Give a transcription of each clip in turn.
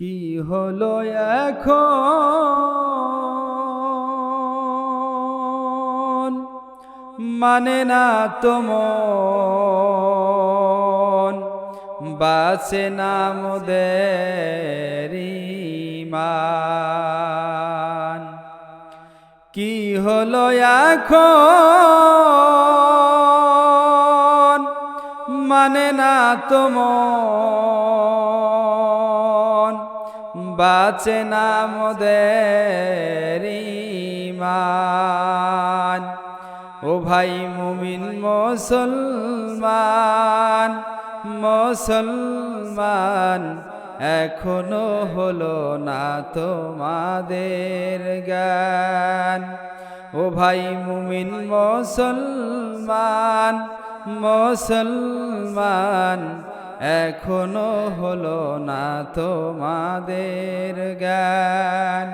কি হলো এখন? মানে না তোমন বাসে না মোদের ইমান। কি হলো এখন? মানে না তোমন বাঁচে না মোদের ও ভাই মুমিন মুসলমান মুসলমান, এখনও হলো না তোমাদের গান ও ভাই মুমিন মুসলমান মুসলমান এখনও হলো না তোমাদের জ্ঞান।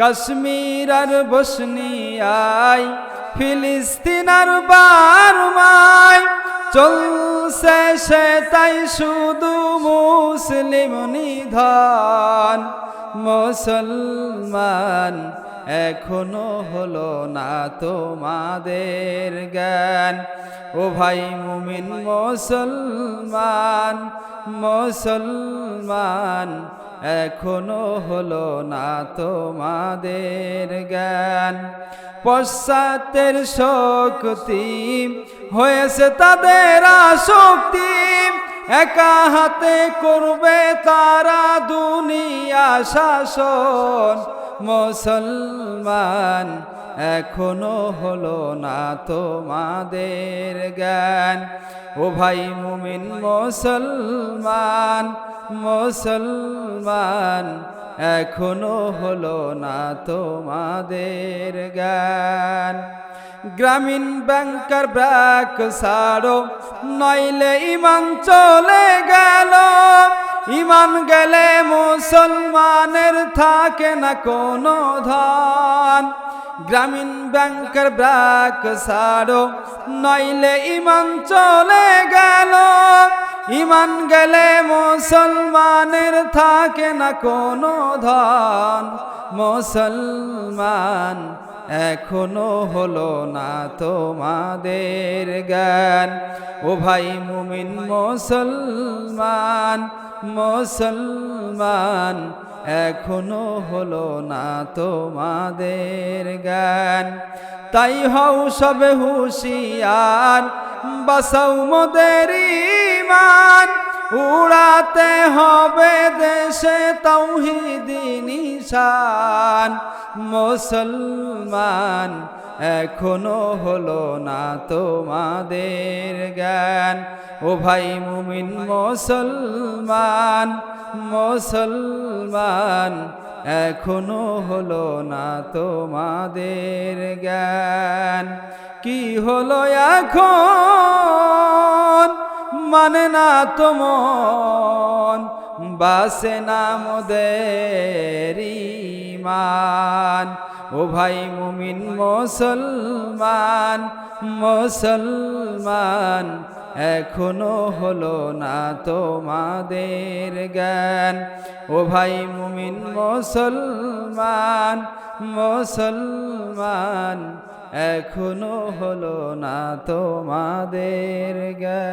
কাশ্মীর আর বসনিয়ায়, ফিলিস্তিন আর বারমায়, চলছে সে তাই শুধু মুসলিম নিধন। মুসলমান, এখনও হলো না তোমাদের জ্ঞান। ও ভাই মুমিন মুসলমান মুসলমান, এখনও হলো না তোমাদের জ্ঞান। পশ্চাতের শক্তি হয়েছে তাদের আসক্তি, একা হাতে করবে তারা দুনিয়া শাসন। মুসলমান এখনও হলো না তোমাদের জ্ঞান। ও ভাই মুমিন মুসলমান মুসলমান এখনও হলো না তোমাদের জ্ঞান। গ্রামীণ ব্যাংকার ব্র্যাক সারো নইলে ইমান চলে গেল। ইমান গেলে মুসলমানের থাকে না কোনো ধান। গ্রামীণ ব্যাংকের ব্র্যাক সারো নইলে ইমান চলে গেল। ইমান গেলে মুসলমানের থাকে না কোনো ধন। মুসলমান এখনও হলো না তোমাদের জ্ঞান। ও ভাই মুমিন মুসলমান মুসলমান এখনও হলো না তোমাদের গান তাই হও সবে হুশিয়ার বাসাও মোদের ইমান উড়াতে হবে দেশে তৌহিদি মুসলমান এখনও হলো না তোমাদের জ্ঞান। ও ভাই মুমিন মুসলমান মুসলমান এখনও হলো না তোমাদের জ্ঞান। কি হলো এখন? মানে না তোমন বাসে না মোদের ও ভাই মুমিন মুসলমান মুসলমান, এখনও হলো না তোমাদের জ্ঞান। ও ভাই মুমিন মুসলমান মুসলমান, এখনও হলো না তোমাদের জ্ঞান।